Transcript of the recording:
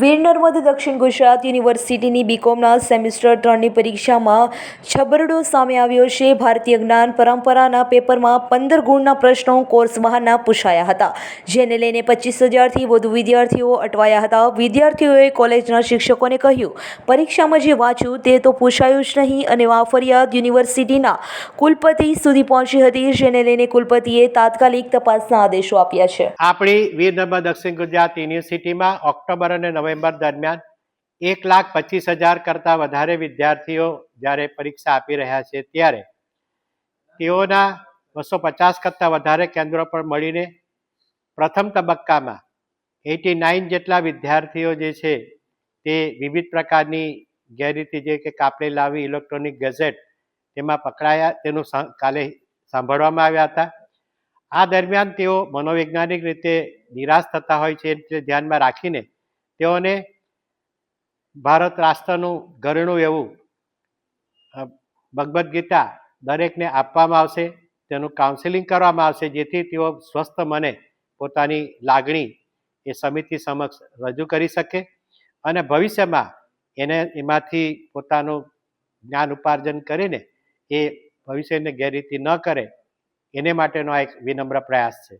વીર નર્મદ દક્ષિણ ગુજરાત યુનિવર્સિટીની બીકોમના સેમિસ્ટર ત્રણની પરીક્ષામાં છબરડો સામે આવ્યો છે. ભારતીય જ્ઞાન પરંપરાના પેપરમાં પંદર ગુણના પ્રશ્નો કોર્સ બહારના પૂછાયા હતા, જેને લઈને પચીસ હજારથી વધુ વિદ્યાર્થીઓ અટવાયા હતા. વિદ્યાર્થીઓએ કોલેજના શિક્ષકોને કહ્યું, પરીક્ષામાં જે વાંચ્યું તે તો પૂછાયું જ નહીં અને આ ફરિયાદ યુનિવર્સિટીના કુલપતિ સુધી પહોંચી હતી, જેને લઈને કુલપતિએ તાત્કાલિક તપાસના આદેશો આપ્યા છે. આપણી વીર દક્ષિણ ગુજરાત યુનિવર્સિટીમાં ઓક્ટોબર અને નવેમ્બર દરમિયાન એક લાખ પચીસ હજાર કરતાં વધારે વિદ્યાર્થીઓ જ્યારે પરીક્ષા આપી રહ્યા છે ત્યારે તેઓના બસો પચાસ કરતાં વધારે કેન્દ્રો પર મળીને પ્રથમ તબક્કામાં એટી નાઇન જેટલા વિદ્યાર્થીઓ જે છે તે વિવિધ પ્રકારની ગેરરીતિ જે કે કાપડે લાવી, ઇલેક્ટ્રોનિક ગેઝેટ તેમાં પકડાયા, તેનું કાલે સાંભળવામાં આવ્યા હતા. આ દરમિયાન તેઓ મનોવૈજ્ઞાનિક રીતે નિરાશ થતા હોય છે એટલે ધ્યાનમાં રાખીને તેઓને ભારત રાષ્ટ્રનું ઘરેણું એવું ભગવદ્ ગીતા દરેકને આપવામાં આવશે, તેનું કાઉન્સેલિંગ કરવામાં આવશે, જેથી તેઓ સ્વસ્થ મને પોતાની લાગણી એ સમિતિ સમક્ષ રજૂ કરી શકે અને ભવિષ્યમાં એને એમાંથી પોતાનું જ્ઞાન ઉપાર્જન કરીને એ ભવિષ્યને ગેરરીતિ ન કરે, એને માટેનો આ એક વિનમ્ર પ્રયાસ છે.